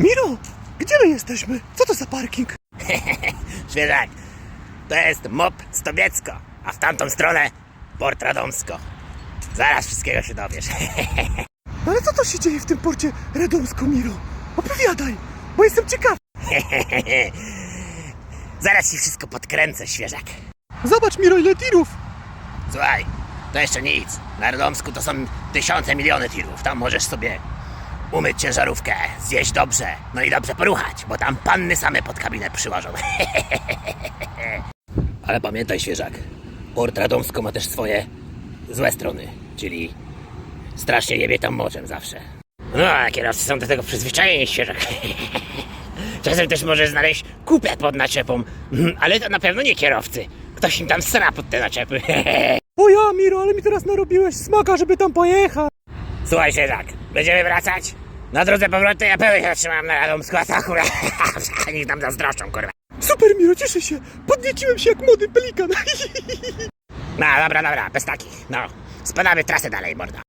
Miro, gdzie my jesteśmy? Co to za parking? Świeżak, to jest MOP Stobiecko, a w tamtą stronę Port Radomsko. Zaraz wszystkiego się dowiesz. No ale co to się dzieje w tym porcie Radomsko, Miro? Opowiadaj, bo jestem ciekaw. Zaraz ci wszystko podkręcę, świeżak. Zobacz, Miro, ile tirów. Słuchaj, to jeszcze nic. Na Radomsku to są tysiące, miliony tirów. Tam możesz sobie umyć ciężarówkę, zjeść dobrze, no i dobrze poruchać, bo tam panny same pod kabinę przyłożą. Ale pamiętaj, świeżak, Port Radomsko ma też swoje złe strony, czyli strasznie jebie tam moczem zawsze. No, a kierowcy są do tego przyzwyczajeni, świeżak. Czasem też możesz znaleźć kupę pod naczepą, ale to na pewno nie kierowcy. Ktoś im tam sra pod te naczepy. O ja, Miro, ale mi teraz narobiłeś smaka, żeby tam pojechać. Słuchaj, świeżak, będziemy wracać? Na drodze powrotnej ja pełen się zatrzymałem na Radomsku, a ta kurwa, niech tam zazdroszczą, kurwa. Super, Miro, cieszę się. Podnieciłem się jak młody pelikan. No, dobra, dobra, bez takich, no. Spadamy trasę dalej, morda.